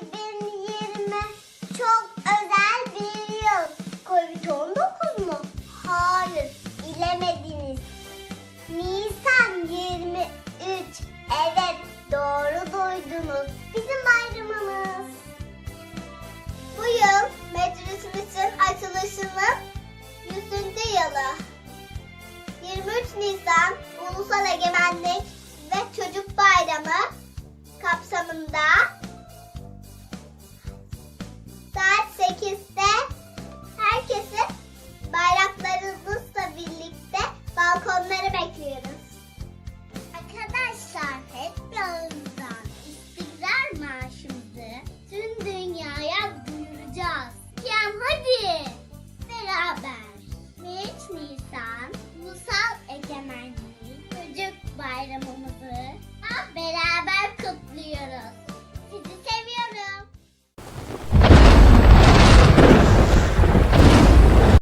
2020 çok özel bir yıl. Covid-19 mu? Hayır, bilemediniz. Nisan 23. Evet, doğru duydunuz. Bizim bayramımız. Bu yıl medresemizin açılışının 100. yılı. 23 Nisan Ulusal Egemenlik bayramımızı beraber kutluyoruz.